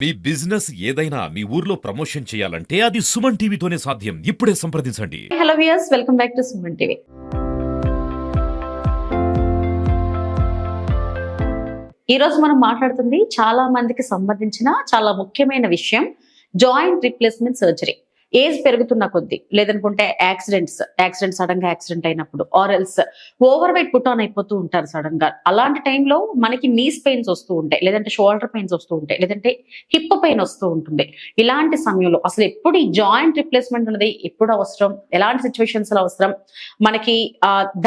మీ business ఏదైనా మీ ఊర్లో promotion చేయాలంటే అది సుమన్ టీవీతోనే సాధ్యం. ఇప్పుడే సంప్రదించండి. Hello viewers welcome back to Suman TV ఈ రోజు మనం మాట్లాడుతుంది చాలా మందికి సంబంధించిన చాలా ముఖ్యమైన విషయం జాయింట్ రిప్లేస్మెంట్ సర్జరీ ఏజ్ పెరుగుతున్న కొద్దీ లేదనుకుంటే యాక్సిడెంట్స్ యాక్సిడెంట్ సడన్గా యాక్సిడెంట్ అయినప్పుడు or else over weight put on అయిపోతూ ఉంటారు సడన్గా. అలాంటి టైంలో మనకి నీస్ పెయిన్స్ వస్తూ ఉంటాయి లేదంటే షోల్డర్ పెయిన్స్ వస్తూ ఉంటాయి లేదంటే హిప్ పెయిన్ వస్తూ ఉంటుంది. ఇలాంటి సమయంలో అసలు ఎప్పుడు ఈ జాయింట్ రిప్లేస్మెంట్ అనేది ఎప్పుడు అవసరం? ఎలాంటి సిచ్యువేషన్స్లో అవసరం? మనకి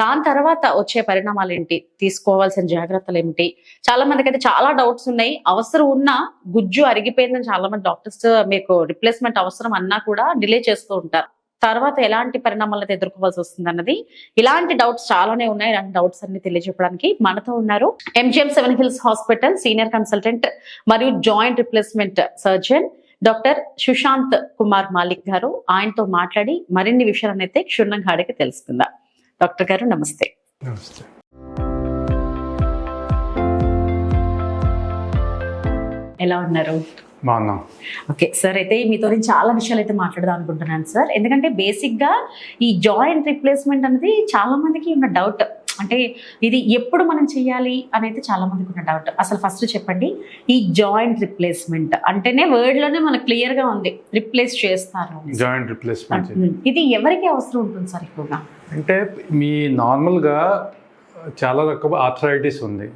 దాని తర్వాత వచ్చే పరిణామాలు ఏంటి? తీసుకోవాల్సిన జాగ్రత్తలు ఏమిటి? చాలా మందికి అయితే చాలా డౌట్స్ ఉన్నాయి. అవసరం ఉన్నా గుజ్జు అరిగిపోయిందని చాలా మంది డాక్టర్స్ మీకు రిప్లేస్మెంట్ అవసరం అన్నా కూడా డిలే చేస్తూ ఉంటారు. తర్వాత ఎలాంటి పరిణామాలను అయితే ఎదుర్కోవాల్సి వస్తుంది అన్నది ఇలాంటి డౌట్స్ చాలానే ఉన్నాయి. ఇలాంటి డౌట్స్ అన్ని తెలియజెప్పడానికి మనతో ఉన్నారు MGM seven hills hospital senior consultant మరియు joint replacement surgeon doctor Sushant Kumar Malik గారు ఆయనతో మాట్లాడి మరిన్ని విషయాలను అయితే క్షుణ్ణంగా అడిగి తెలుసుకుందాం. డాక్టర్ గారు నమస్తే. నమస్తే. ఎలా ఉన్నారు? బాగున్నాం. ఓకే సార్ అయితే మీతో చాలా విషయాలు అయితే మాట్లాడదాం అనుకుంటున్నాను సార్. ఎందుకంటే బేసిక్గా ఈ జాయింట్ రిప్లేస్మెంట్ అనేది చాలా మందికి ఉన్న డౌట్. అంటే ఇది ఎప్పుడు మనం చేయాలి అని అయితే చాలా మందికి ఉన్న డౌట్. అసలు ఫస్ట్ చెప్పండి ఈ జాయింట్ రిప్లేస్మెంట్ అంటేనే వర్డ్లోనే మనకు క్లియర్గా ఉంది రిప్లేస్ చేస్తారు. జాయింట్ రిప్లేస్మెంట్ ఇది ఎవరికి అవసరం ఉంటుంది సార్ ఎక్కువగా? అంటే మీ నార్మల్గా చాలా రకం ఆర్థరైటిస్ ఉంది.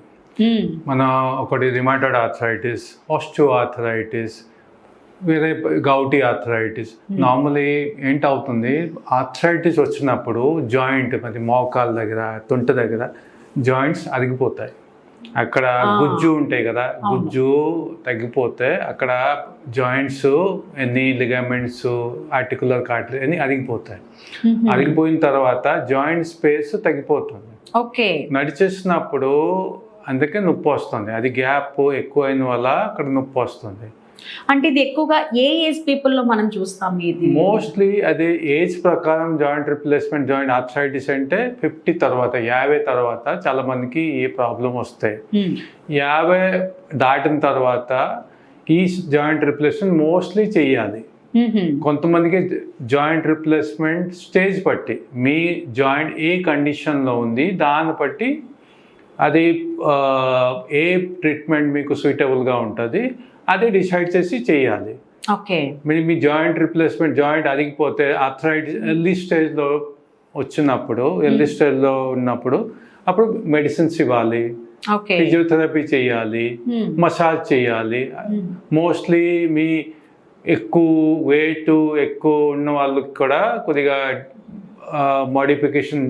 మన ఒకటి రిమాటెడ్ ఆర్థరైటిస్ ఆస్టియో ఆర్థరైటిస్ వేరే గౌటీ ఆర్థరైటిస్ నార్మలీ ఏంటవుతుంది? ఆర్థరైటిస్ వచ్చినప్పుడు జాయింట్ మరి మోకాల దగ్గర తుంట దగ్గర జాయింట్స్ అరిగిపోతాయి. అక్కడ ఆ. గుజ్జు ఉంటాయి కదా గుజ్జు తగ్గిపోతే అక్కడ జాయింట్స్ ఎన్ని లిగమెంట్స్ ఆర్టికులర్ కార్టిల్ అన్ని అరిగిపోతాయి. ఉమ్, అరిగిపోయిన తర్వాత జాయింట్ స్పేస్ తగ్గిపోతుంది. ఓకే నడిచేసినప్పుడు అందుకే నొప్పి వస్తుంది. అది గ్యాప్ ఎక్కువైన వల్ల అక్కడ నొప్పి వస్తుంది. అంటే ఇది ఎక్కువగా ఏ ఏజ్ పీపుల్లో మనం చూస్తాం ఇది? మోస్ట్లీ అది ఏజ్ ప్రకారం జాయింట్ రిప్లేస్మెంట్ జాయింట్ ఆర్థరైటిస్ అంటే ఫిఫ్టీ తర్వాత యాభై తర్వాత చాలా మందికి ఈ ప్రాబ్లం వస్తాయి యాభై దాటిన తర్వాత ఈ జాయింట్ రిప్లేస్మెంట్ మోస్ట్లీ చేయాలి. ఉమ్, కొంతమందికి జాయింట్ రిప్లేస్మెంట్ స్టేజ్ బట్టి మీ జాయింట్ ఏ కండిషన్లో ఉంది దాన్ని బట్టి అది ఏ ట్రీట్మెంట్ మీకు సూటబుల్గా ఉంటుంది అది డిసైడ్ చేసి చేయాలి. ఓకే. మీ మీ జాయింట్ రిప్లేస్మెంట్ జాయింట్ అరిగిపోతే ఆర్థరైటిస్ ఎర్లీ స్టేజ్లో వచ్చినప్పుడు ఎర్లీ స్టేజ్లో ఉన్నప్పుడు అప్పుడు మెడిసిన్స్ ఇవ్వాలి. ఫిజియోథెరపీ చేయాలి. మసాజ్ చేయాలి. మోస్ట్లీ మీ ఎక్కువ వెయిట్ ఎక్కువ ఉన్న వాళ్ళకి కూడా కొద్దిగా మోడిఫికేషన్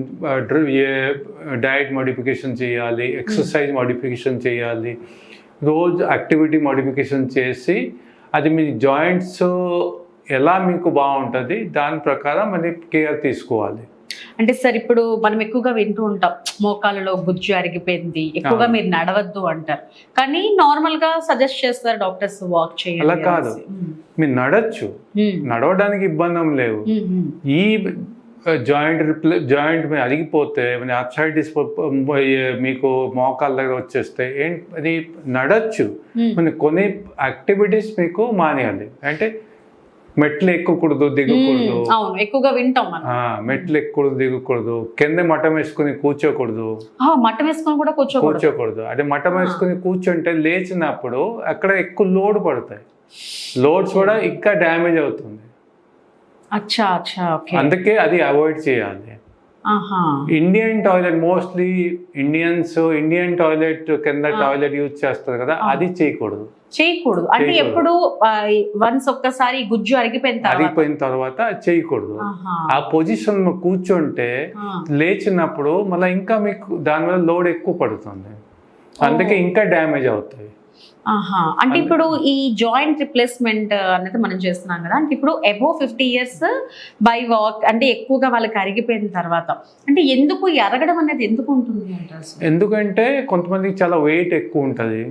డయట్ మోడిఫికేషన్ చేయాలి ఎక్సర్సైజ్ మోడిఫికేషన్ చేయాలి రోజు యాక్టివిటీ మోడిఫికేషన్ చేసి అది మీ జాయింట్స్ ఎలా మీకు బాగుంటుంది దాని ప్రకారం అది కేర్ తీసుకోవాలి. అంటే సార్ ఇప్పుడు మనం ఎక్కువగా వింటూ ఉంటాం మోకాలలో గుజ్జు అరిగిపోయింది ఎక్కువగా. మీరు నడవద్దు అంటారు. కానీ నార్మల్గా సజెస్ట్ చేస్తారు డాక్టర్స్ వాక్ చేయాలి అలా కాదు. మీరు నడచ్చు. నడవడానికి ఇబ్బంది లేవు. ఈ జాయింట్ రిప్లే జాయింట్ మీద అరిగిపోతే మన అప్సైటిస్ మీకు మోకాల దగ్గర వచ్చేస్తే ఏంటి అది నడచ్చు. మన కొన్ని యాక్టివిటీస్ మీకు మానేయాలి. అంటే మెట్లు ఎక్కకూడదు దిగకూడదు. అవును. ఎక్కువగా వింటాం మెట్లు ఎక్కకూడదు దిగకూడదు. కింద మఠం వేసుకుని కూర్చోకూడదు. ఆ, మట్టం వేసుకొని కూడా కూర్చోకూడదు. అదే మఠం వేసుకుని కూర్చుంటే లేచినప్పుడు అక్కడ ఎక్కువ లోడ్ పడతాయి. లోడ్స్ కూడా ఇంకా డ్యామేజ్ అవుతుంది. అచ్చా అచ్చా ఓకే. అందుకే అది అవాయిడ్ చేయాలి. Indian toilet mostly Indians Indian toilet కింద. టాయిలెట్ యూజ్ చేస్తారు కదా. అది చేయకూడదు. చేయకూడదు. అంటే. ఎప్పుడు వన్స్ ఒక్కసారి గుజ్జు అరిగిపోయిన అరిగిపోయిన తర్వాత చేయకూడదు. ఆ పొజిషన్ కూర్చుంటే లేచినప్పుడు మళ్ళీ ఇంకా మీకు దాని మీద లోడ్ ఎక్కువ పడుతుంది. అందుకే ఇంకా డ్యామేజ్ అవుతాయి. అంటే ఇప్పుడు ఈ జాయింట్ రిప్లేస్మెంట్ అనేది మనం చేస్తున్నాం కదా. అంటే ఇప్పుడు above fifty years by walk అంటే ఎక్కువగా వాళ్ళకి అరిగిపోయిన తర్వాత. అంటే ఎందుకు ఈ అరగడం అనేది ఎందుకు ఉంటుంది? ఎందుకంటే కొంతమందికి చాలా వెయిట్ ఎక్కువ ఉంటుంది.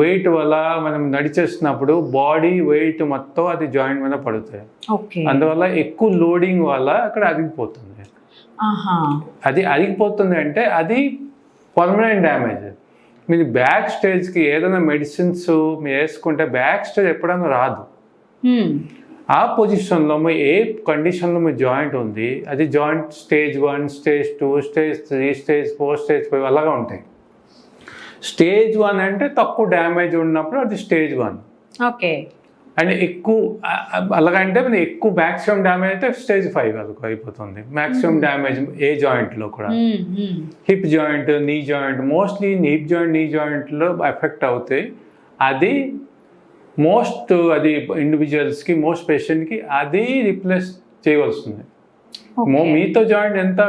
వెయిట్ వల్ల మనం నడిచేస్తున్నప్పుడు బాడీ వెయిట్ మొత్తం అది జాయింట్ మీద పడుతాయి ఓకే. అందువల్ల ఎక్కువ లోడింగ్ వల్ల అక్కడ అరిగిపోతుంది. అది అరిగిపోతుంది అంటే అది పర్మనెంట్ డ్యామేజ్ మీరు బ్యాక్ స్టేజ్కి ఏదైనా మెడిసిన్స్ మీరు వేసుకుంటే బ్యాక్ స్టేజ్ ఎప్పుడైనా రాదు. హ్మ్. ఆ పొజిషన్లో మీ ఏ కండిషన్లో మీ జాయింట్ ఉంది అది joint stage one stage two stage three stage four stage five అలాగా ఉంటాయి. స్టేజ్ వన్ అంటే తక్కువ డ్యామేజ్ ఉన్నప్పుడు అది స్టేజ్ వన్ ఓకే అండ్ ఎక్కువ అలాగంటే మన ఎక్కువ మ్యాక్సిమం డ్యామేజ్ అయితే స్టేజ్ ఫైవ్ వరకు అయిపోతుంది. మ్యాక్సిమం డ్యామేజ్ ఏ జాయింట్లో కూడా. Hip joint knee joint mostly hip joint knee జాయింట్లో effect అవుతాయి అది మోస్ట్ అది ఇండివిజువల్స్కి మోస్ట్ పేషెంట్కి అది రిప్లేస్ చేయవలసింది. మీతో జాయింట్ ఎంత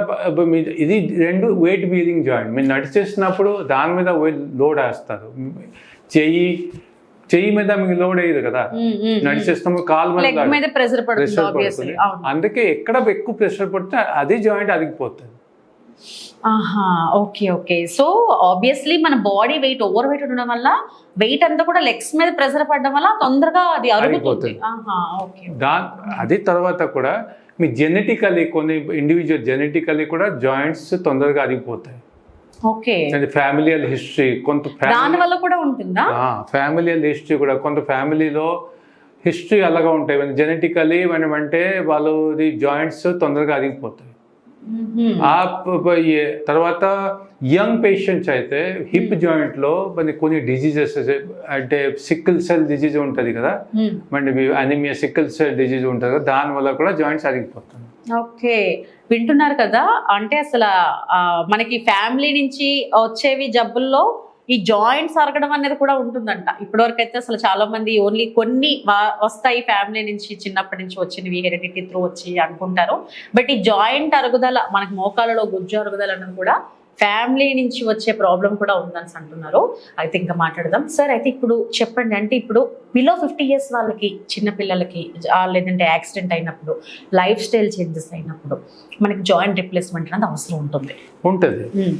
ఇది రెండు వెయిట్ బీరింగ్ జాయింట్ మీరు నడిచేసినప్పుడు దాని మీద లోడ్ వేస్తారు. చెయ్యి చెయ్యి మీద మీకు లోడ్ అయ్యేది కదా. నడిచేసినప్పుడు కాలు మీద ప్రెషర్ పడుతుంది అందుకే ఎక్కడ ఎక్కువ ప్రెషర్ పడితే అదే జాయింట్ అదిగిపోతుంది ఆహా ఓకే ఓకే. సో ఆబ్వియస్లీ మన బాడీ వెయిట్ ఓవర్ వెయిట్ ఉండడం వల్ల వెయిట్ అంతా కూడా లెగ్స్ మీద ప్రెషర్ పడడం వల్ల తొందరగా అది అరిగిపోతుంది. ఆహా ఓకే. దా అది తర్వాత కూడా మీ జెనెటికలీ కొన్ని ఇండివిజువల్ జెనెటికలీ కూడా జాయింట్స్ తొందరగా అరిగిపోతాయి. ఓకే. అది ఫ్యామిలియల్ హిస్టరీ కొంత దాని వల్ల కూడా ఉంటుందా? ఫ్యామిలియల్ హిస్టరీ కూడా కొంత ఫ్యామిలీలో హిస్టరీ అలాగా ఉంటాయి. జెనెటికలీ మనం అంటే వాళ్ళు జాయింట్స్ తొందరగా అరిగిపోతాయి. ఏ- తర్వాత యంగ్ పేషెంట్స్ అయితే హిప్ జాయింట్లో మరి కొన్ని డిజీజెస్ అంటే సిక్కిల్ సెల్ డిజీజ్ ఉంటుంది కదా. అంటే అనిమియా సిక్కిల్ సెల్ డిజీజ్ ఉంటుంది కదా? దానివల్ల కూడా జాయింట్స్ అరిగిపోతుంది ఓకే. వింటున్నారు కదా? అంటే అసలు మనకి ఫ్యామిలీ నుంచి వచ్చేవి జబ్బుల్లో ఈ జాయింట్స్ అరగడం అనేది కూడా ఉంటుందంట. ఇప్పటివరకు అయితే అసలు చాలా మంది ఓన్లీ కొన్ని వస్తాయి ఫ్యామిలీ నుంచి చిన్నప్పటి నుంచి వచ్చినవి హెరిడిటీ త్రూ వచ్చి అనుకుంటారు. బట్ ఈ జాయింట్ అరుగుదల మనకి మోకాలలో గుజ్జు అరుగుదల అనేది కూడా ఫ్యామిలీ నుంచి వచ్చే ప్రాబ్లం కూడా ఉందని అంటున్నారు. అయితే ఇంకా మాట్లాడదాం. సార్ అయితే ఇప్పుడు చెప్పండి. అంటే ఇప్పుడు బిలో ఫిఫ్టీ ఇయర్స్ వాళ్ళకి చిన్న పిల్లలకి ఆ, లేదంటే యాక్సిడెంట్ అయినప్పుడు లైఫ్ స్టైల్ చేంజెస్ అయినప్పుడు మనకి జాయింట్ రిప్లేస్మెంట్ అనేది అవసరం ఉంటుంది. ఉంటుంది. Hmm.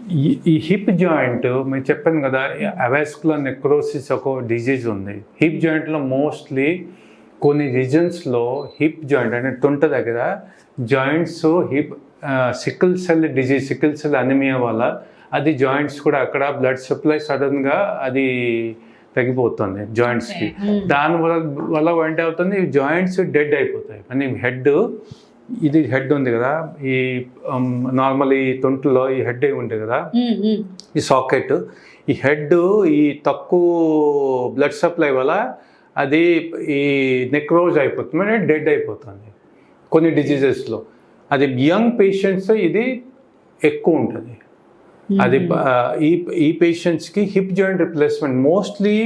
ఈ హిప్ జాయింట్ మేము చెప్పాను కదా అవైస్కులర్ నెక్రోసిస్ ఒక డిజీజ్ ఉంది హిప్ జాయింట్లో మోస్ట్లీ కొన్ని రీజన్స్లో హిప్ జాయింట్ అంటే తుంట దగ్గర joints hip sickle cell disease sickle cell anaemia వల్ల అది జాయింట్స్ కూడా అక్కడ బ్లడ్ సప్లై సడన్గా అది తగ్గిపోతుంది జాయింట్స్కి. Hmm. దాని వల్ల వల్ల ఏంటి అవుతుంది జాయింట్స్ డెడ్ అయిపోతాయి అని హెడ్ ఇది హెడ్ ఉంది కదా ఈ నార్మల్ ఈ తొంట్లో ఈ హెడ్ ఉంటుంది కదా. ఈ సాకెట్ ఈ హెడ్ ఈ తక్కువ బ్లడ్ సప్లై వల్ల అది ఈ నెక్రోజ్ అయిపోతుంది అంటే డెడ్ అయిపోతుంది కొన్ని డిజీజెస్లో అది యంగ్ పేషెంట్స్ ఇది ఎక్కువ ఉంటుంది. అది ఈ ఈ పేషెంట్స్కి hip joint replacement mostly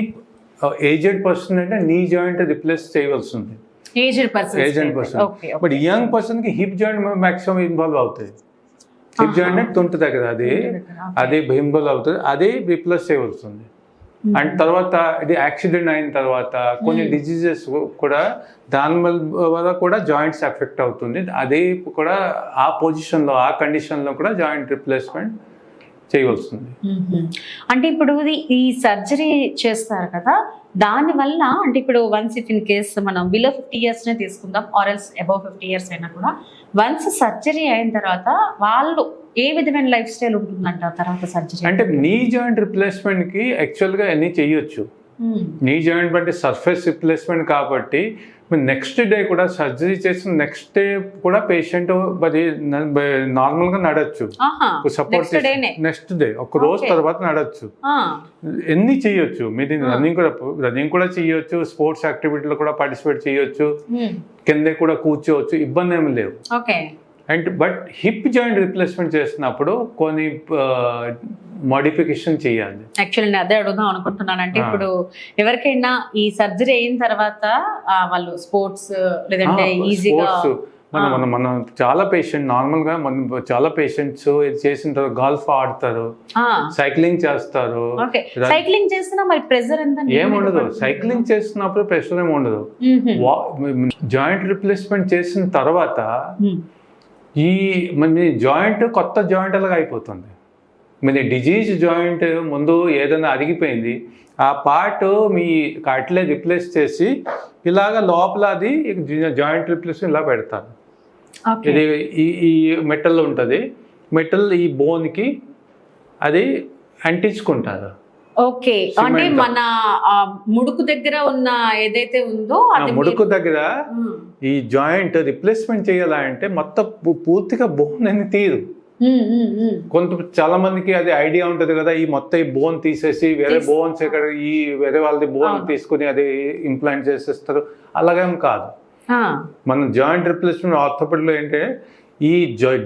aged person అంటే నీ జాయింట్ రిప్లేస్ చేయవలసి ఉంది. Aged person aged person but young పర్సన్కి హిప్ జాయింట్ మాక్సిమం ఇన్వాల్వ్ అవుతాయి. హిప్ జాయింట్ అంటే తుంటుంది కదా అది. అది ఇన్వాల్వ్ అవుతుంది. అదే రిప్లేస్ చేయవలసి ఉంది అండ్ తర్వాత ఇది యాక్సిడెంట్ అయిన తర్వాత కొన్ని డిజీజెస్ కూడా దాని వల్ల కూడా జాయింట్స్ ఎఫెక్ట్ అవుతుంది. అదే కూడా ఆ పొజిషన్లో ఆ కండిషన్లో కూడా జాయింట్ రిప్లేస్మెంట్ చేయవలసింది. అంటే ఇప్పుడు ఈ సర్జరీ చేస్తారు కదా దాని వల్ల అంటే ఇప్పుడు వన్స్ ఇఫ్ ఇన్ కేస్ మనం బిలో ఫిఫ్టీ ఇయర్స్ నే తీసుకుందాం ఆర్ఎల్స్ అబౌవ్ ఫిఫ్టీ ఇయర్స్ అయినా కూడా వన్స్ సర్జరీ అయిన తర్వాత వాళ్ళు ఏ విధమైన లైఫ్ స్టైల్ ఉంటుందంట తర్వాత సర్జరీ అంటే నీ జాయింట్ రిప్లేస్మెంట్కి యాక్చువల్గా అన్నీ చేయొచ్చు. నీ జాయింట్ బట్టి సర్ఫేస్ రిప్లేస్మెంట్ కాబట్టి నెక్స్ట్ డే కూడా సర్జరీ చేసిన నెక్స్ట్ డే కూడా పేషెంట్ అది నార్మల్గా నడచ్చు. సపోర్ట్ నెక్స్ట్ డే ఒక రోజు. తర్వాత నడచ్చు. ఎన్ని చేయొచ్చు? మీరు. రన్నింగ్ కూడా రన్నింగ్ కూడా చేయొచ్చు స్పోర్ట్స్ యాక్టివిటీలో కూడా పార్టిసిపేట్ చేయొచ్చు. కింద కూడా కూర్చోవచ్చు ఇబ్బంది ఏమి లేవు and but hip joint replacement చేసినప్పుడు కొన్ని మోడిఫికేషన్ చేయాలి. యాక్చువల్లీ అదే అడుగుదాం అనుకుంటున్నాను అంటే. ఇప్పుడు ఎవరికైనా ఈ సర్జరీ అయిన తర్వాత వాళ్ళు స్పోర్ట్స్ లేదంటే ఈజీగా మనం. మనం మనం చాలా పేషెంట్ నార్మల్గా మనం చాలా పేషెంట్స్ ఇది చేసిన తర్వాత గల్ఫ్ ఆడతారు సైక్లింగ్ చేస్తారు. సైక్లింగ్ చేసినా మరి ప్రెజర్ ఎంత ఏముండదు సైక్లింగ్ చేస్తున్నప్పుడు ప్రెషర్ ఏమి ఉండదు. జాయింట్ రిప్లేస్మెంట్ చేసిన తర్వాత ఈ మీ జాయింట్ కొత్త జాయింట్ అలాగా అయిపోతుంది. మీ డిజీజ్ జాయింట్ ముందు ఏదైనా అరిగిపోయింది ఆ పార్ట్ మీ అట్లే రిప్లేస్ చేసి ఇలాగ లోపల అది జాయింట్ రిప్లేస్మెంట్ ఇలా పెడతారు. ఇది ఈ ఈ మెటల్ ఉంటుంది. మెటల్ ఈ బోన్కి అది అంటించుకుంటారు. ఓకే అంటే. మన ముడుకు దగ్గర ఉన్న ఏదైతే ఉందో ముడుకు దగ్గర ఈ జాయింట్ రిప్లేస్మెంట్ చేయాలంటే మొత్తం పూర్తిగా బోన్ అని తీరు. కొంత చాలా మందికి అది ఐడియా ఉంటది కదా ఈ మొత్తం ఈ బోన్ తీసేసి వేరే బోన్స్ ఎక్కడ ఈ వేరే వాళ్ళది బోన్. తీసుకుని అది ఇంప్లాంట్ చేసేస్తారు అలాగేం కాదు మనం జాయింట్ రిప్లేస్మెంట్ ఆర్థోపెడ్లో ఏంటంటే ఈ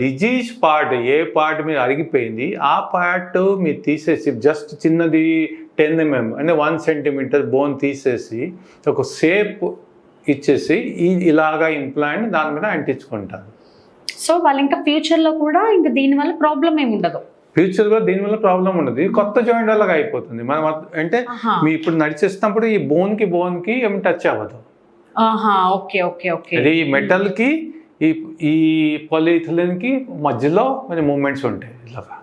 డిజీజ్ పార్ట్ ఏ పార్ట్ మీద అరిగిపోయింది. ఆ పార్ట్ మీరు తీసేసి జస్ట్ చిన్నది టెన్ ఎంఎం అంటే వన్ సెంటీమీటర్ బోన్ తీసేసి ఒక షేప్ ఇచ్చేసి ఈ ఇలాగా ఇంప్లాంట్ దాని మీద అంటించుకుంటారు. సో వాళ్ళు ఇంకా ఫ్యూచర్లో కూడా ఇంకా దీని వల్ల ప్రాబ్లం ఏమి ఉండదు. ఫ్యూచర్లో దీనివల్ల ప్రాబ్లం ఉండదు. ఇది కొత్త జాయింట్ అలాగా అయిపోతుంది. మనం అంటే. మీ ఇప్పుడు నడిచేస్తున్నప్పుడు ఈ బోన్కి బోన్కి ఏమి టచ్ అవ్వదు. Okay okay okay. అది మెటల్కి ఈ ఈ polyethylene-కి మధ్యలో కొంచెం మూమెంట్స్ ఉంటాయి ఇలాగా.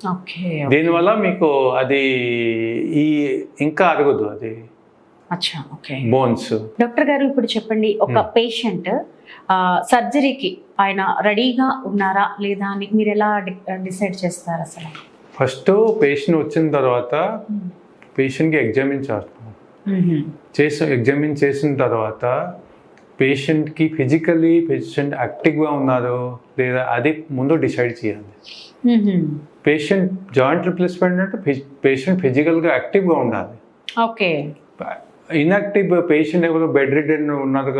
ఓకే దీనివల్ల మీకు అది ఈ ఇంకా అరగదు అది. అచ్చా ఓకే. బోన్స్. డాక్టర్ గారు ఇప్పుడు చెప్పండి ఒక పేషెంట్ సర్జరీకి ఆయన రెడీగా ఉన్నారా లేదా అని మీరు ఎలా డిసైడ్ చేస్తారు అసలు? ఫస్ట్ పేషెంట్ వచ్చిన తర్వాత పేషెంట్కి ఎగ్జామిన్ చేస్తాం. చేసి ఎగ్జామిన్ చేసిన తర్వాత పేషెంట్కి ఫిజికలీ పేషెంట్ యాక్టివ్గా ఉన్నారు లేదా అది ముందు డిసైడ్ చేయాలి. పేషెంట్ జాయింట్ రిప్లేస్మెంట్ అంటే పేషెంట్ ఫిజికల్గా యాక్టివ్గా ఉండాలి. ఓకే. ఇన్యాక్టివ్ పేషెంట్ ఎవరు బెడ్ రిటర్న్ ఉన్నారు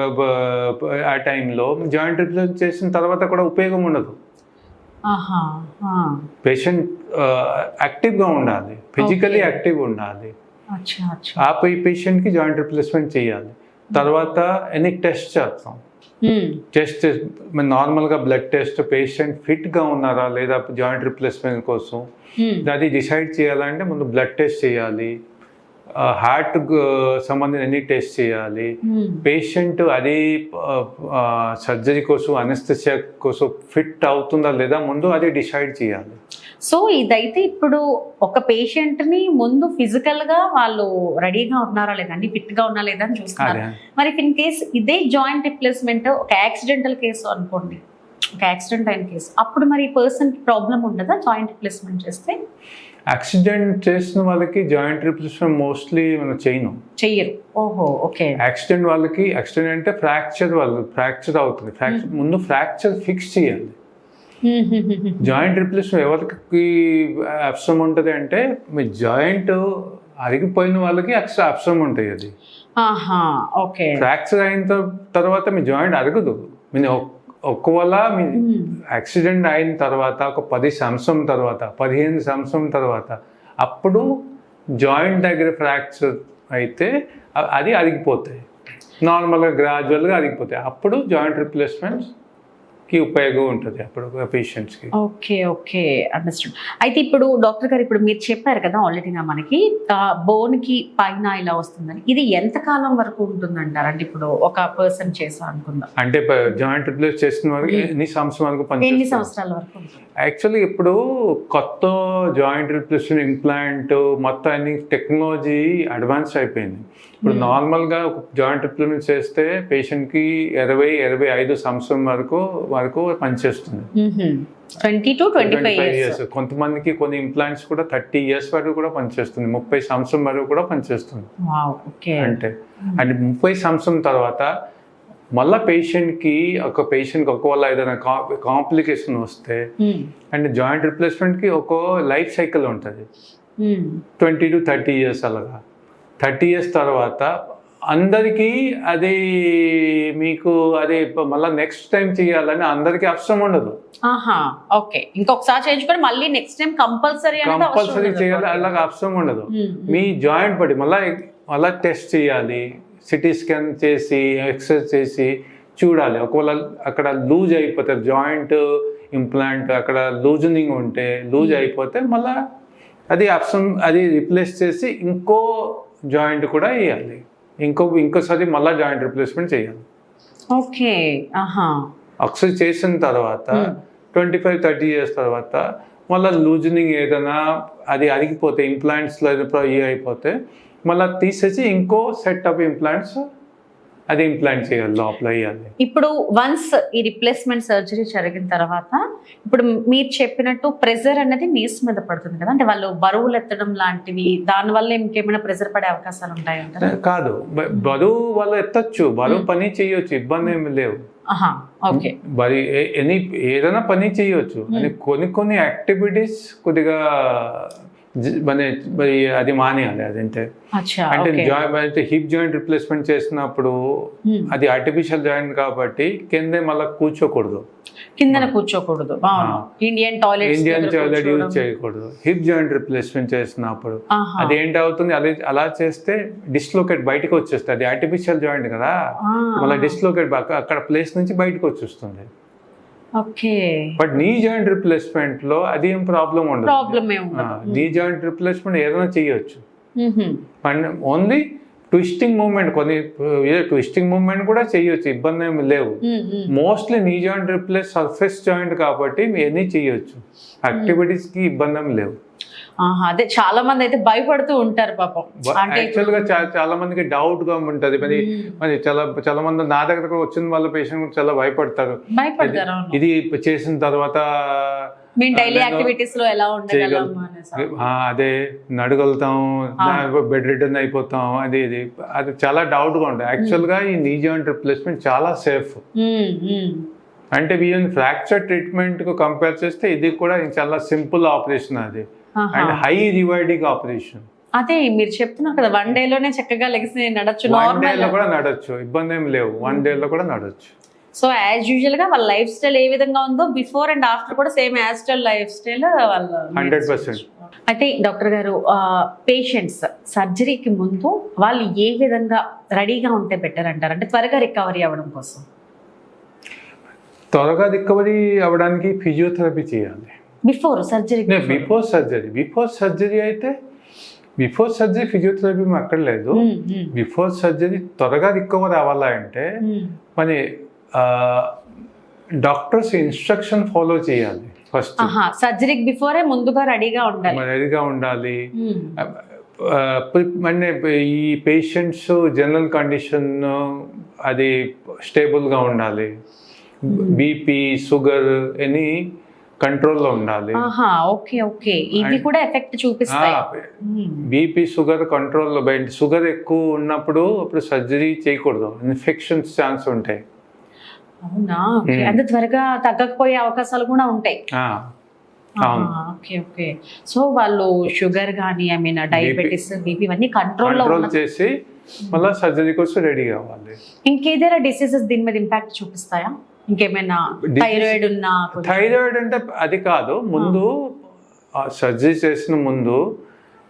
ఆ టైంలో జాయింట్ రిప్లేస్ చేసిన తర్వాత కూడా ఉపయోగం ఉండదు. పేషెంట్ యాక్టివ్గా ఉండాలి. ఫిజికలీ. యాక్టివ్ ఉండాలి. అచ్చా అచ్చా. ఆ పేషెంట్కి జాయింట్ రిప్లేస్మెంట్ చేయాలి. తర్వాత ఎన్ని టెస్ట్ చేస్తాం. ఉమ్, టెస్ట్ నార్మల్గా బ్లడ్ టెస్ట్ పేషెంట్ ఫిట్గా ఉన్నారా లేదా జాయింట్ రిప్లేస్మెంట్ కోసం? ఉమ్, అది డిసైడ్ చేయాలంటే ముందు బ్లడ్ టెస్ట్ చేయాలి. హార్ట్ సంబంధించిన ఎన్ని టెస్ట్ చేయాలి? పేషెంట్ అది సర్జరీ కోసం అనస్థిసియా కోసం ఫిట్ అవుతుందా లేదా ముందు అది డిసైడ్ చేయాలి. సో ఇదైతే ఇప్పుడు ఒక పేషెంట్ని ముందు ఫిజికల్గా వాళ్ళు రెడీగా ఉన్నారా లేదా అన్ని ఫిట్గా ఉన్నారా లేదా అని చూస్తున్నారు. మరి ఇన్ కేస్ ఇదే జాయింట్ రిప్లేస్మెంట్ ఒక యాక్సిడెంటల్ కేసు అనుకోండి. ఒక యాక్సిడెంట్ అయిన కేసు. అప్పుడు మరి పర్సన్ ప్రాబ్లం ఉండదా జాయింట్ రిప్లేస్మెంట్ చేస్తే? యాక్సిడెంట్ చేసిన వాళ్ళకి జాయింట్ రిప్లేస్మెంట్ మోస్ట్లీ మనం చేయను. చెయ్యరు. ఓహో ఓకే. యాక్సిడెంట్ వాళ్ళకి యాక్సిడెంట్ అంటే ఫ్రాక్చర్ వాళ్ళు ఫ్రాక్చర్ అవుతుంది. ఫ్రాక్చర్ ముందు ఫ్రాక్చర్ ఫిక్స్ చేయాలి. జాయింట్ రిప్లేస్మెంట్ ఎవరికి అప్సమ్ ఉంటుంది అంటే మీ జాయింట్ అరిగిపోయిన వాళ్ళకి ఎక్స్ట్రా అప్సమ్ ఉంటాయి అది. ఆహా ఓకే. ఫ్రాక్చర్ అయిన తర్- తర్వాత మీ జాయింట్ అరగదు. మీ ఒకవేళ మీ యాక్సిడెంట్ అయిన తర్వాత ఒక పది సంవత్సరం తర్వాత పదిహేను సంవత్సరం తర్వాత అప్పుడు జాయింట్ దగ్గర ఫ్రాక్చర్ అయితే అది అరిగిపోతాయి. నార్మల్గా గ్రాడ్యువల్గా అరిగిపోతాయి. అప్పుడు జాయింట్ రిప్లేస్మెంట్కి ఉపయోగం ఉంటుంది అప్పుడు పేషెంట్స్కి ఓకే ఓకే అండర్స్టాండ్ అయితే ఇప్పుడు డాక్టర్ గారు ఇప్పుడు మీరు చెప్పారు కదా ఆల్రెడీగా మనకి బోన్కి పైన ఇలా వస్తుందని. ఇది ఎంత కాలం వరకు ఉంటుందంటారు? అంటే ఇప్పుడు ఒక పర్సన్ చేసా అనుకుందాం. అంటే జాయింట్ రిప్లేస్ చేసిన వారికి ఎన్ని సంవత్సరం వరకు ఎన్ని సంవత్సరాల వరకు ఉంటుంది? యాక్చువల్లీ ఇప్పుడు కొత్త జాయింట్ రిప్లేస్మెంట్ ఇంప్లాంట్ మొత్తం అన్ని టెక్నాలజీ అడ్వాన్స్ అయిపోయింది. ఇప్పుడు Hmm. నార్మల్గా ఒక జాయింట్ రిప్లేస్మెంట్ చేస్తే పేషెంట్కి ఇరవై ఇరవై ఐదు సంవత్సరం వరకు వరకు పనిచేస్తుంది. Twenty to twenty five 25 years. కొంతమందికి కొన్ని ఇంప్లాంట్స్ కూడా థర్టీ ఇయర్స్ వరకు కూడా పనిచేస్తుంది. ముప్పై సంవత్సరం వరకు కూడా పనిచేస్తుంది. అంటే అంటే ముప్పై సంవత్సరం తర్వాత మళ్ళా పేషెంట్కి ఒక పేషెంట్కి ఒకవేళ ఏదైనా కాంప్లికేషన్ వస్తే అండ్ జాయింట్ రిప్లేస్మెంట్కి ఒక లైఫ్ సైకిల్ ఉంటుంది. ట్వంటీ టు థర్టీ ఇయర్స్ అలాగా. థర్టీ ఇయర్స్ తర్వాత అందరికీ అది మీకు అది మళ్ళీ నెక్స్ట్ టైం చేయాలని అందరికీ అవసరం ఉండదు. ఓకే. ఇంకొకసారి చేయించుకొని మళ్ళీ నెక్స్ట్ టైం కంపల్సరీ కంపల్సరీ చేయాలి అలాగ అవసరం ఉండదు. మీ జాయింట్ పడి మళ్ళీ మళ్ళీ టెస్ట్ చేయాలి సిటీ స్కాన్ చేసి ఎక్సర్సైజ్ చేసి చూడాలి. ఒకవేళ అక్కడ లూజ్ అయిపోతే జాయింట్ ఇంప్లాంట్ అక్కడ లూజనింగ్ ఉంటే లూజ్ అయిపోతే మళ్ళీ అది అప్సం అది రిప్లేస్ చేసి ఇంకో జాయింట్ కూడా వేయాలి. ఇంకో ఇంకోసారి మళ్ళీ జాయింట్ రిప్లేస్మెంట్ చేయాలి ఓకే అక్సర్ చేసిన తర్వాత Hmm. Twenty five thirty years తర్వాత మళ్ళీ లూజనింగ్ ఏదైనా అది అరిగిపోతే ఇంప్లాంట్స్లో ఇవి అయిపోతే మళ్ళీ తీసేసి ఇంకో సెట్ ఆఫ్ ఇంప్లాంట్స్ అది ఇంప్లాంట్ చేయాలి లోపల వేయాలి. ఇప్పుడు వన్స్ ఈ రిప్లేస్మెంట్ సర్జరీ జరిగిన తర్వాత ఇప్పుడు మీరు చెప్పినట్టు ప్రెజర్ అనేది నీస్ మీద పడుతుంది కదా? అంటే వాళ్ళు బరువులు ఎత్తడం లాంటివి దాని వల్ల ఇంకేమైనా ప్రెజర్ పడే అవకాశాలు ఉంటాయంటారా కాదు. బరువు వాళ్ళు ఎత్తచ్చు. బరువు Hmm. పని చేయొచ్చు. ఇబ్బంది ఏమి లేవు. ఓకే. మరి ఎనీ ఏదైనా పని చేయొచ్చు. అని కొన్ని కొన్ని యాక్టివిటీస్ కొద్దిగా మన మరి అది మానేయాలి అదంటే. అంటే జాయింట్ అంటే హిప్ జాయింట్ రిప్లేస్మెంట్ చేసినప్పుడు. అది ఆర్టిఫిషియల్ జాయింట్ కాబట్టి కిందే మళ్ళీ కూర్చోకూడదు. కిందన కూర్చోకూడదు. Indian toilet Indian toilet use చేయకూడదు. హిప్ జాయింట్ రిప్లేస్మెంట్ చేసినప్పుడు అది ఏంటి అవుతుంది? అదే అలా చేస్తే డిస్లోకేట్ బయటకు వచ్చేస్తుంది. అది ఆర్టిఫిషియల్ జాయింట్ కదా. మళ్ళీ డిస్లోకేట్ అక్కడ ప్లేస్ నుంచి బయటకు వచ్చేస్తుంది. బట్ నీ జాయింట్ రిప్లేస్మెంట్లో అది ఏం ప్రాబ్లం ఉండదు. నీ జాయింట్ రిప్లేస్మెంట్ ఏదైనా చేయొచ్చు ఓన్లీ ట్విస్టింగ్ మూమెంట్ కొన్ని ట్విస్టింగ్ మూమెంట్ కూడా చేయొచ్చు ఇబ్బంది ఏమి లేవు. మోస్ట్లీ నీ జాయింట్ రిప్లేస్ సర్ఫేస్ జాయింట్ కాబట్టి ఎన్ని చేయొచ్చు యాక్టివిటీస్కి ఇబ్బంది ఏమి లేవు. అదే చాలా మంది అయితే భయపడుతూ ఉంటారు పాపం యాక్చువల్గా చాలా మందికి డౌట్గా ఉంటది మరి. మరి చాలా చాలా మంది నా దగ్గరకు వచ్చిన వాళ్ళ పేషెంట్ చాలా భయపడతారు. ఇది చేసిన తర్వాత మేము డైలీ యాక్టివిటీస్లో ఎలా అదే నడగలుగుతాం. బెడ్ రిటర్న్ అయిపోతాం అది ఇది అది చాలా డౌట్గా ఉంటుంది యాక్చువల్గా ఈ నీ జాయింట్ రిప్లేస్మెంట్ చాలా సేఫ్. అంటే వీళ్ళని ఫ్రాక్చర్ ట్రీట్మెంట్కు కంపేర్ చేస్తే ఇది కూడా చాలా సింపుల్ ఆపరేషన్ అది. అండ్ హై రివైడింగ్ ఆపరేషన్. అదే మీరు చెప్తున్నారు కదా వన్ డే లోనే చక్కగా లెగిసి నడచ్చు వన్ డే లో నార్మల్ కూడా నడొచ్చు ఇబ్బంది ఏం లేవు. వన్ డే లో కూడా నడొచ్చు. సో యాజ్ యూజువల్గా వాళ్ళ లైఫ్ స్టైల్ ఏ విధంగా ఉందో బిఫోర్ అండ్ ఆఫ్టర్ కూడా same as style life style వాళ్ళ 100%. అయితే డాక్టర్ గారు పేషెంట్స్ సర్జరీకి ముందు వాళ్ళు ఏ విధంగా రెడీగా ఉంటే బెటర్ అంటారు? అంటే త్వరగా రికవరీ అవ్వడం కోసం. త్వరగా రికవరీ అవ్వడానికి ఫిజియోథెరపీ చేయాలి. Before surgery before surgery before surgery అయితే బిఫోర్ సర్జరీ ఫిజియోథెరపీ అక్కర్లేదు బిఫోర్ సర్జరీ త్వరగా రికవర్ అవ్వాలా అంటే మరి డాక్టర్స్ ఇన్స్ట్రక్షన్ ఫాలో చేయాలి ఫస్ట్ సర్జరీకి బిఫోరే ముందుగా రెడీగా ఉండాలి. రెడీగా ఉండాలి. అంటే ఈ పేషెంట్స్ జనరల్ కండిషన్ అది స్టేబుల్గా ఉండాలి. బీపీ షుగర్ ఎనీ కంట్రోల్లో ఉండాలి. Okay okay. ఇవి కూడా ఎఫెక్ట్ చూపిస్తాయి. బీపీ షుగర్ కంట్రోల్లో షుగర్ ఎక్కువ ఉన్నప్పుడు అప్పుడు సర్జరీ చేయకూడదు. ఇన్ఫెక్షన్స్ ఛాన్స్ ఉంటాయి. అవునా. అంటే త్వరగా తగ్గకపోయే అవకాశాలు కూడా ఉంటాయి. Okay okay. సో వాళ్ళు షుగర్ కానీ ఐ మీన్ డయాబెటీస్ బీపీ ఇవన్నీ కంట్రోల్ చేసి మళ్ళీ సర్జరీ కోసం రెడీ కావాలి. ఇంకేదైనా డిసీజెస్ దీని మీద ఇంపాక్ట్ చూపిస్తాయా? ఇంకేమైనా థైరాయిడ్ ఉన్నా థైరాయిడ్ అంటే అది కాదు. ముందు సర్జరీ చేసిన ముందు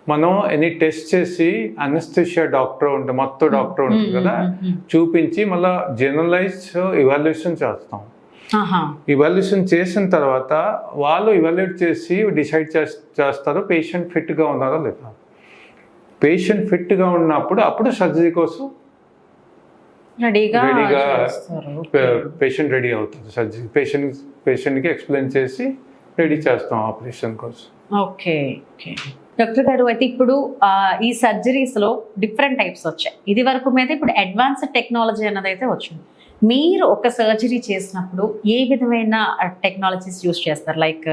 మనం ఎనీ టెస్ట్ చేసి అనస్థిషియా డాక్టర్ ఉంటే మొత్తం డాక్టర్ ఉంటుంది మ్మ్, కదా మ్మ్, మ్మ్. చూపించి మళ్ళీ జనరలైజ్ ఇవాల్యుయేషన్ చేస్తాం. ఇవాల్యుయేషన్ చేసిన తర్వాత వాళ్ళు ఇవాల్యుయేట్ చేసి డిసైడ్ చేస్తారు పేషెంట్ ఫిట్గా ఉన్నారో లేదా. పేషెంట్ ఫిట్గా ఉన్నప్పుడు అప్పుడు సర్జరీ కోసం రెడీగా. పేషెంట్ రెడీ అవుతుంది. సర్జరీ పేషెంట్ పేషెంట్కి ఎక్స్ప్లెయిన్ చేసి రెడీ చేస్తాం ఆపరేషన్ కోసం. Okay okay. డాక్టర్ గారు అయితే ఇప్పుడు ఈ సర్జరీస్లో డిఫరెంట్ టైప్స్ వచ్చాయి. ఇది వరకు మీద ఇప్పుడు అడ్వాన్స్డ్ టెక్నాలజీ అన్నది అయితే వచ్చింది. మీరు ఒక సర్జరీ చేసినప్పుడు ఏ విధమైన టెక్నాలజీస్ యూస్ చేస్తారు? Like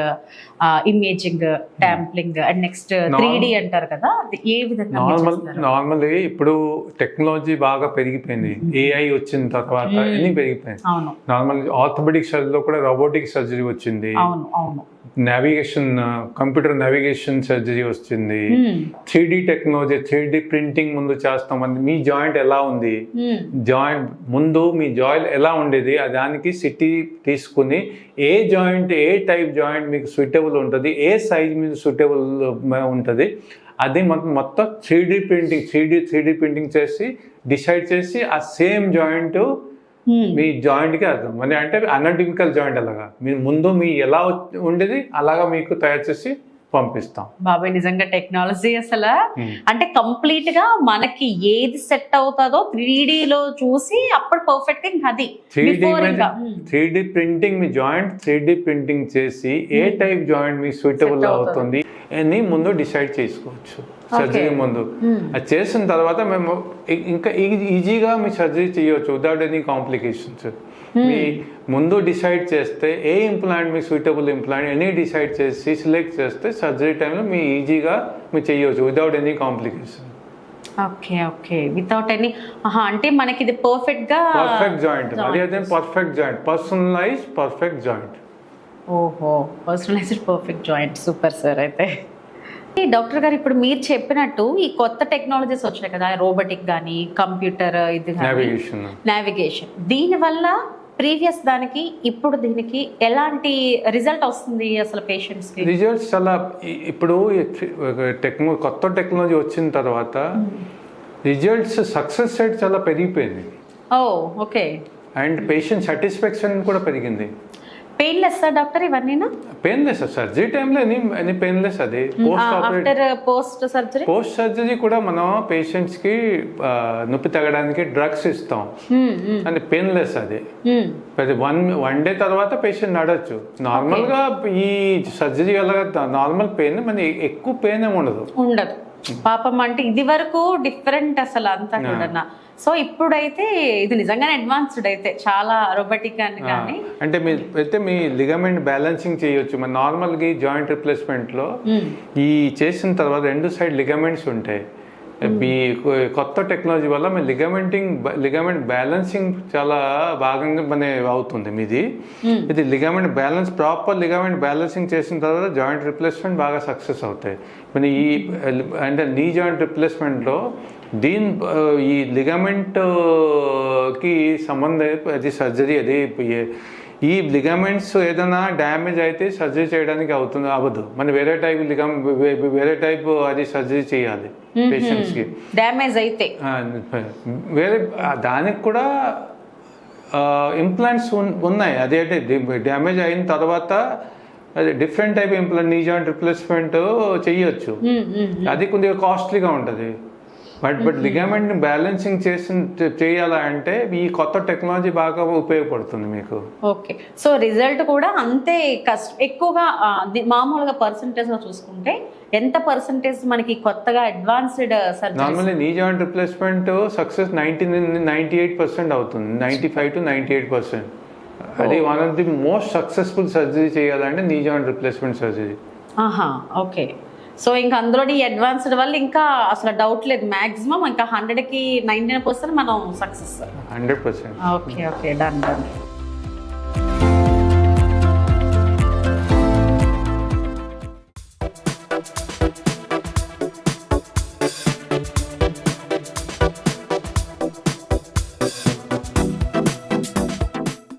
imaging templating and next three D అంటారు కదా ఏ విధంగా నార్మల్? నార్మల్లీ ఇప్పుడు టెక్నాలజీ బాగా పెరిగిపోయింది. ఏఐ వచ్చిన తర్వాత. అన్ని పెరిగిపోయింది నార్మల్ ఆర్థోపెడిక్ సర్జరీలో కూడా రోబోటిక్ సర్జరీ వచ్చింది. అవును అవును. నావిగేషన్ కంప్యూటర్ నావిగేషన్ సర్జరీ వచ్చింది Hmm. Three D technology three D printing ముందు చేస్తాం అది మీ జాయింట్ ఎలా ఉంది Hmm. జాయింట్ ముందు మీ జాయింట్ ఎలా ఉండేది దానికి సిటీ తీసుకుని ఏ జాయింట్ ఏ టైప్ జాయింట్ మీకు సూటబుల్ ఉంటుంది ఏ సైజ్ మీకు సూటబుల్ ఉంటుంది అది మొత్తం మొత్తం three D printing three D three D printing చేసి డిసైడ్ చేసి ఆ సేమ్ జాయింట్ Hmm. మీ జాయింట్కి అర్థం. మరి అంటే అనటిమికల్ జాయింట్ అలాగా. మీ ముందు మీ ఎలా ఉండేది అలాగా మీకు తయారు చేసి పంపిస్తాం. బాబాయ్ నిజంగా టెక్నాలజీ అసలు. అంటే కంప్లీట్గా మనకి ఏది సెట్ అవుతుందో త్రీ లో చూసి అప్పుడు పర్ఫెక్ట్ అది. త్రీ డి ప్రింటింగ్ మీ జాయింట్ త్రీ డి ప్రింటింగ్ చేసి ఏ టైప్ జాయింట్ మీకు సూటబుల్ అవుతుంది. అని ముందు డిసైడ్ చేసుకోవచ్చు. సర్జరీ ముందు. అది చేసిన తర్వాత మేము ఇంకా ఈజీగా మీ సర్జరీ చేయవచ్చు వితౌట్ ఎనీ కాంప్లికేషన్స్ మీ ముందు డిసైడ్ చేస్తే ఏ ఇంప్లాంట్ మీ సూటబుల్ ఇంప్లాంట్ ఎనీ డిసైడ్ చేసి సెలెక్ట్ చేస్తే సర్జరీ టైంలో మీ ఈజీగా మీరు చేయవచ్చు without any complication okay okay. Without any అంటే మనకి ఇది పర్ఫెక్ట్గా పర్ఫెక్ట్ జాయింట్ అది అయితే perfect joint personalise perfect joint ఓహో personalised perfect joint super sir అయితే. డాక్టర్ గారు ఇప్పుడు మీరు చెప్పినట్టు ఈ కొత్త టెక్నాలజీస్ వచ్చినాయి కదా రోబోటిక్ కానీ కంప్యూటర్ ఇది నావిగేషన్ నావిగేషన్ దీని వల్ల ప్రీవియస్ దానికి ఇప్పుడు దీనికి ఎలాంటి రిజల్ట్ వస్తుంది అసలు పేషెంట్స్ రిజల్ట్స్ చాలా ఇప్పుడు టెక్నో కొత్త టెక్నాలజీ వచ్చిన తర్వాత రిజల్ట్స్ సక్సెస్ రేట్ చాలా పెరిగిపోయింది. Oh okay. And patient satisfaction కూడా పెరిగింది. పెయిన్లెస్ డాక్టర్ ఇవన్నీ పెయిన్లెస్ సర్జరీ టైంలో ఎనీ ఎనీ పెయిన్లెస్ అది? Post after post surgery post surgery కూడా మనం పేషెంట్స్కి నొప్పి తగ్గడానికి డ్రగ్స్ ఇస్తాం. అది పెయిన్లెస్ అది. అది వన్ వన్ డే తర్వాత పేషెంట్ నడచ్చు నార్మల్గా ఈ సర్జరీ వల్ల నార్మల్ పెయిన్ మన ఎక్కువ పెయిన్ ఏమి ఉండదు. ఉండదు. పాపం అంటే ఇది వరకు డిఫరెంట్ అసలు అంతా కూడా సో ఇప్పుడైతే ఇది నిజంగానే అడ్వాన్స్డ్ అయితే చాలా రోబోటిక్ అని కానీ. అంటే మీ అయితే మీ లిగమెంట్ బ్యాలెన్సింగ్ చేయొచ్చు. మన నార్మల్గా జాయింట్ రిప్లేస్మెంట్లో ఈ చేసిన తర్వాత రెండు సైడ్ లిగమెంట్స్ ఉంటాయి. మీ కొత్త టెక్నాలజీ వల్ల మీ లిగమెంటింగ్ లిగమెంట్ బ్యాలెన్సింగ్ చాలా భాగంగా మన అవుతుంది మీది. ఇది ligament balance proper ligament balancing చేసిన తర్వాత జాయింట్ రిప్లేస్మెంట్ బాగా సక్సెస్ అవుతాయి. మన ఈ అంటే నీ జాయింట్ రిప్లేస్మెంట్లో దీని ఈ లిగమెంట్కి సంబంధం అది సర్జరీ అది ఈ లిగమెంట్స్ ఏదైనా డ్యామేజ్ అయితే సర్జరీ చేయడానికి అవుతుంది? అవ్వదు. మన వేరే టైప్ లిగం వే- వేరే టైప్ అది సర్జరీ చేయాలి పేషెంట్స్కి. డ్యామేజ్ అయితే. వేరే దానికి కూడా ఇంప్లాంట్స్ ఉన్నాయి. అదేంటి డ్యామేజ్ అయిన తర్వాత అది different type implant knee joint replacement చేయొచ్చు. అది కొద్దిగా కాస్ట్లీగా ఉంటుంది. బట్ బట్ లిగమెంట్ బ్యాలెన్సింగ్ చేసి చేయాలంటే ఈ కొత్త టెక్నాలజీ బాగా ఉపయోగపడుతుంది మీకు. ఓకే. సో రిజల్ట్ కూడా అంతే కష్ట ఎక్కువగా మామూలుగా పర్సంటేజ్లో చూసుకుంటే ఎంత పర్సంటేజ్ మనకి కొత్తగా advanced surgery normally knee joint replacement success ninety ninety eight percent అవుతుంది. Ninety five to ninety eight percent. అది one of the most successful surgery చేయాలంటే నీ జాయింట్ రిప్లేస్మెంట్ సర్జరీ. ఆహా. ఓకే. సో ఇంకా అందులో ఈ అడ్వాన్స్డ్ వల్ల ఇంకా అసలు డౌట్ లేదు. మాక్సిమం ఇంకా హండ్రెడ్కి నైన్టీ పర్సెంట్ మనం success hundred percent okay okay done done